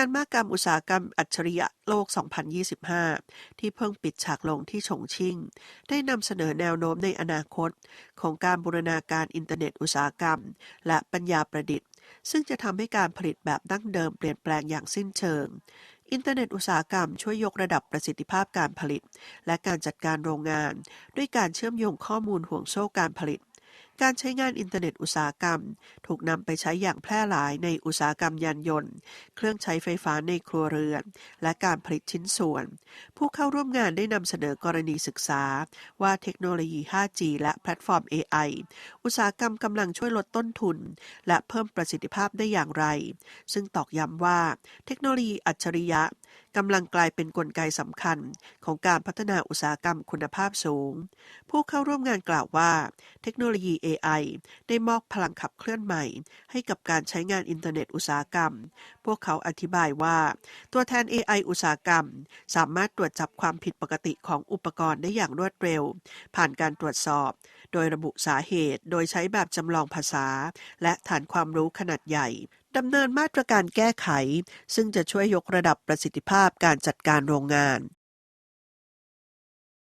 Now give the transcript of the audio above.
านมากรรมอุตสาหกรรมอัจฉริยะโลก 2025 ที่เพิ่งปิดฉากลงที่ฉงชิ่ง ได้นำเสนอแนวโน้มในอนาคต ของการบูรณาการอินเทอร์เน็ตอุตสาหกรรม และปัญญาประดิษฐ์ ซึ่งจะทำให้การผลิตแบบดั้งเดิมเปลี่ยนแปลงอย่างสิ้นเชิงอินเทอร์เน็ตอุตสาหกรรมช่วยยกระดับประสิทธิภาพการผลิต และการจัดการโรงงาน ด้วยการเชื่อมโยงข้อมูลห่วงโซ่การผลิต การใช้งานอินเทอร์เน็ตอุตสาหกรรม ถูกนำไปใช้อย่างแพร่หลายในอุตสาหกรรมยานยนต์ เครื่องใช้ไฟฟ้าในครัวเรือน และการผลิตชิ้นส่วน ผู้เข้าร่วมงานได้นำเสนอกรณีศึกษา ว่าเทคโนโลยี 5G และแพลตฟอร์ม AI อุตสาหกรรมกำลังช่วยลดต้นทุน และเพิ่มประสิทธิภาพได้อย่างไร ซึ่งตอกย้ำว่าเทคโนโลยีอัจฉริยะ กำลังกลายเป็นนกลไกสำคัญของการพัฒนาอุตสาหกรรมคุณภาพสูง ผู้เข้าร่วมงานกล่าวว่า เทคโนโลยี AI ได้มอบพลังขับเคลื่อนใหม่ ให้กับการใช้งานอินเทอร์เน็ตอุตสาหกรรม พวกเขาอธิบายว่า ตัวแทน AI อุตสาหกรรม สามารถตรวจจับความผิดปกติของอุปกรณ์ได้อย่างรวดเร็ว ผ่านการตรวจสอบ โดยระบุสาเหตุ โดยใช้แบบจำลองภาษา และฐานความรู้ขนาดใหญ่ ดำเนินมาตรการแก้ไข ซึ่งจะช่วยยกระดับประสิทธิภาพการจัดการโรงงาน